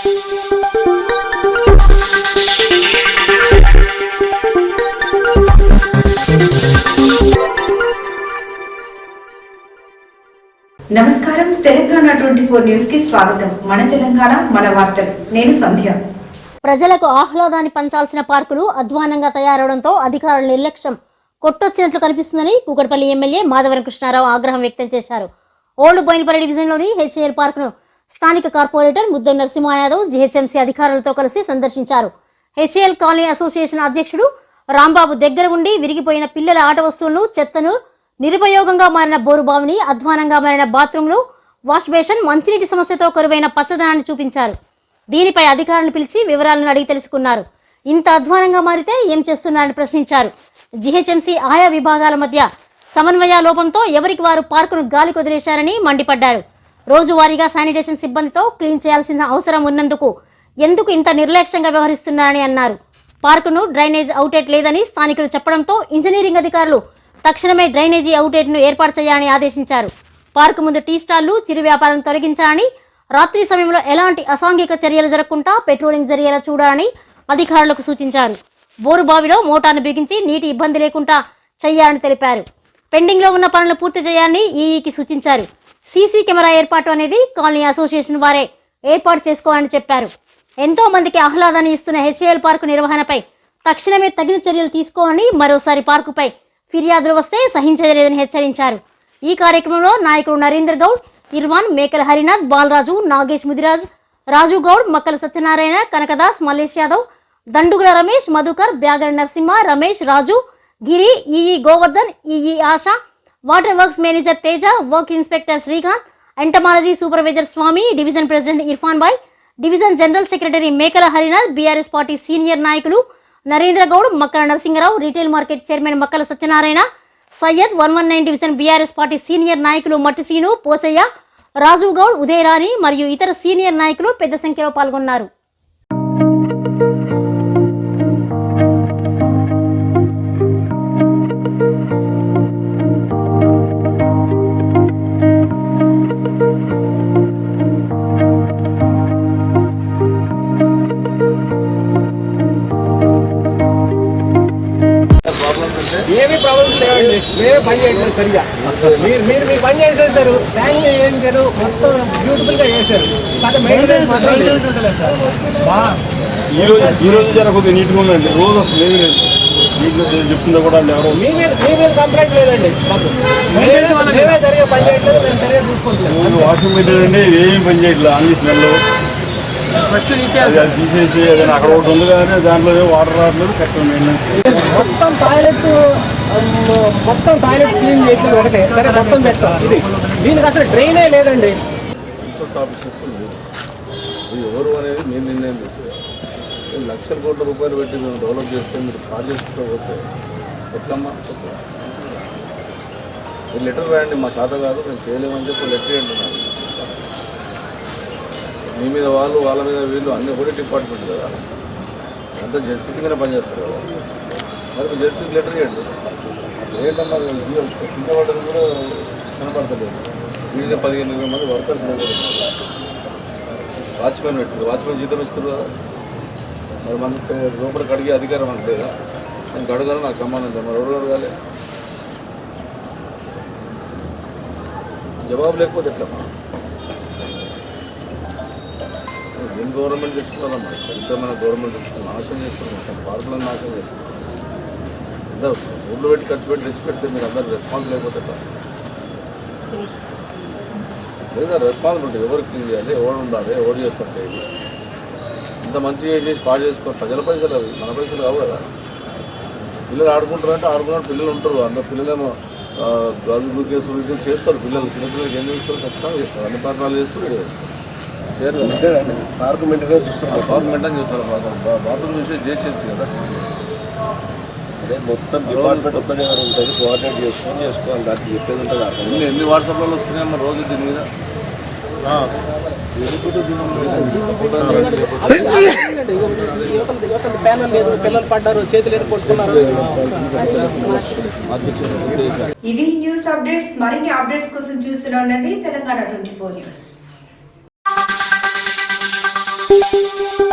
నమస్కారం. Telangana twenty four న్యూస్కి స్వాగతం. మన తెలంగాణ మన వార్తలు. నేను సంధ్య. ప్రజలకు ఆహ్లాదాన్ని పంచాల్సిన పార్కులు అధ్వానంగా తయారవడంతో అధికారుల నిర్లక్ష్యం కొట్టొచ్చినట్లు కనిపిస్తుందని కూకట్పల్లి ఎమ్మెల్యే మాధవరం కృష్ణారావు ఆగ్రహం వ్యక్తం చేశారు. ఓల్డ్ బోయినపల్లి డివిజన్లోని హెచ్ఏఎల్ పార్కును స్థానిక కార్పొరేటర్ ముద్దం నరసింహ యాదవ్ జీహెచ్ఎంసీ అధికారులతో కలిసి సందర్శించారు. హెచ్ఏఎల్ కాలనీ అసోసియేషన్ అధ్యక్షుడు రాంబాబు దగ్గర ఉండి విరిగిపోయిన పిల్లల ఆట వస్తువులను చెత్తను నిరుపయోగంగా మారిన బోరుబావిని అధ్వానంగా మారిన బాత్రూంలు వాష్ బేషన్ మంచినీటి సమస్యతో కరువైన పచ్చదనాన్ని చూపించారు. దీనిపై అధికారులను పిలిచి వివరాలను అడిగి తెలుసుకున్నారు. ఇంత అధ్వానంగా మారితే ఏం చేస్తున్నారని ప్రశ్నించారు. జీహెచ్ఎంసీ ఆయా విభాగాల మధ్య సమన్వయ లోపంతో ఎవరికి వారు పార్కును గాలి కుదిరేశారని మండిపడ్డారు. రోజువారీగా శానిటేషన్ సిబ్బందితో క్లీన్ చేయాల్సిన అవసరం ఉన్నందుకు ఎందుకు ఇంత నిర్లక్ష్యంగా వ్యవహరిస్తున్నారని అన్నారు. పార్కును డ్రైనేజ్ అవుటెట్ లేదని స్థానికులు చెప్పడంతో ఇంజనీరింగ్ అధికారులు తక్షణమే డ్రైనేజీ అవుటేట్ను ఏర్పాటు చేయాలని ఆదేశించారు. పార్కు ముందు టీ స్టాళ్ళు చిరు వ్యాపారం తొలగించాలని రాత్రి సమయంలో ఎలాంటి అసాంఘిక చర్యలు జరగకుండా పెట్రోలింగ్ జరిగేలా చూడాలని అధికారులకు సూచించారు. బోరు బావిలో మోటార్ను బిగించి నీటి ఇబ్బంది లేకుండా చేయాలని తెలిపారు. పెండింగ్లో ఉన్న పనులు పూర్తి చేయాలని ఈఈకి సూచించారు. సీసీ కెమెరా ఏర్పాటు అనేది కాలనీ అసోసియేషన్ వారే ఏర్పాటు చేసుకోవాలని చెప్పారు. ఎంతో మందికి ఆహ్లాదాన్ని ఇస్తున్న హెచ్ఏఎల్ పార్కు నిర్వహణపై తక్షణమే తగిన చర్యలు తీసుకోవాలని మరోసారి పార్కుపై ఫిర్యాదులు వస్తే సహించలేదని హెచ్చరించారు. ఈ కార్యక్రమంలో నాయకుడు Narender Goud Irwan Mekala Harinath Balaraju Nagesh Mudiraj Raju Goud Makkala Satyanarayana Kanakadas Mallesh Yadav Dandugula Ramesh Madhukar Byagar Narasimha Ramesh Raju Giri EE Govardhan EE Asha water works manager Teja work inspector Srikanth entomology supervisor Swamy division president Irfan Bhai division general secretary Mekala Harinath BRS party senior నాయకులు Narendra Goud Makkala Narasimharao retail market chairman Makkala Satyanarayana Syed one one nine division BRS party senior నాయకులు మట్టిసీను పోచయ్య రాజు గౌడ్ ఉదయరాణి మరియు ఇతర senior నాయకులు పెద్ద సంఖ్యలో పాల్గొన్నారు. ఏమి problems లేవండి మేమే పని చేయట్లేదు సరిగా. మీరు మీరు మీ పని చేసేసారు. శాంక్షన్ చేయించారు మొత్తం బ్యూటిఫుల్గా చేశారు. కానీ మెయింటెనెన్స్ మాత్రం లేదు. ఈ రోజు ఈ రోజు జర కొద్దిగా నీట్గా ఉందండి రోజు అసలు ఏమీ లేదు. నీట్గా చెప్తుందా కూడా ఎవరో మీ మీద మీ మీద కంప్లైంట్ లేదండి. మేమే సరిగా పని చేయట్లేదు. మేము సరిగా చూసుకుంటలేదు రోజు వాషింగ్ పెట్టారండి. ఏం పని చేయట్లేదు. అన్ని స్మెల్ అది తీసేసి ఏదైనా అక్కడ ఒకటి ఉంది కానీ దాంట్లో వాటర్ రావట్లేదు కరెక్ట్ మెయింటెనెన్స్ మొత్తం టాయిలెట్స్ మొత్తం టాయిలెట్స్ క్లీన్ చేయట్లేదు ఒకటే. సరే మొత్తం పెట్టాం ఇది దీనికి అసలు డ్రైనే లేదండి. ఎవరు అనేది మేము నిర్ణయం తీసుకోవాలి లక్షల కోట్ల రూపాయలు పెట్టి మేము డెవలప్ చేస్తే మీరు చేసుకుంటూ పోతే ఎట్లమ్మా. మీరు లెటర్ రాయండి మా చేత కాదు మేము చేయలేమని చెప్పి లెటర్ అంటున్నారు మీ మీద వాళ్ళు వాళ్ళ మీద వీళ్ళు అన్నీ కూడా డిపార్ట్మెంట్ కదా. అంతా జెర్సీ కింద పనిచేస్తారు కదా. మరి జెర్సీకి లెటర్ చేయండి లేదన్నా కింద పడ్డది కూడా కనపడతలేదు. వీళ్ళ పదిహేను ఇరవై మంది వర్కర్స్ వాచ్మెన్ పెట్టారు. వాచ్మెన్ జీతం ఇస్తారు కదా. మరి మనకి లోపల కడిగే అధికారం మనకు లేదా? నేను కడగాలి నాకు సంబంధం లేదు. మరి ఎవరు కడగాలి? జవాబు లేకపోతే ఎట్లమ్మా గవర్నమెంట్ తెచ్చుకున్నారమ్మా దరిద్రమైన గవర్నమెంట్ తెచ్చుకుని నాశనం చేస్తున్నాం పార్కులను నాశనం చేస్తున్నాం ఎంత ఊళ్ళో పెట్టి ఖర్చు పెట్టి తెచ్చి పెడితే మీరు అందరు రెస్పాన్స్ లేకపోతే లేదా రెస్పాన్సిబిలిటీ ఎవరు క్లీన్ చేయాలి? ఎవరు ఉండాలి? ఎవరు చేస్తుంటే ఇంత మంచిగా చేసి పాడు చేసుకో ప్రజల పైసలు అవి. మన పైసలు కావు కదా. పిల్లలు ఆడుకుంటారు అంటే ఆడుకున్న పిల్లలు ఉంటారు. అందరు పిల్లలేమో ఆ, గాజు చేస్తారు పిల్లలు. చిన్నపిల్లలకి ఏం చేస్తారు? ఖచ్చితంగా చేస్తారు. అన్ని పథకాలు చేస్తూ చేస్తారు. చేస్తారు. బాత్రూమ్ చూసి కదా. అదే మొత్తం డిపార్ట్మెంట్ ఉంటుంది. కోఆర్డినేట్ చేసుకొని చేసుకోవాలి. దానికి చెప్పేది ఉంటుంది అర్థం ఎన్ని వాట్సాప్లలో వస్తున్నాయమ్మా రోజు దీని మీద? ప్యానల్ లేదు పిల్లలు పడ్డారు చేతులు కొట్టుకున్నారు ఇవి న్యూస్ అప్డేట్స్. మరిన్ని అప్డేట్స్ కోసం చూస్తూనే ఉండండి. Telangana twenty four news. Música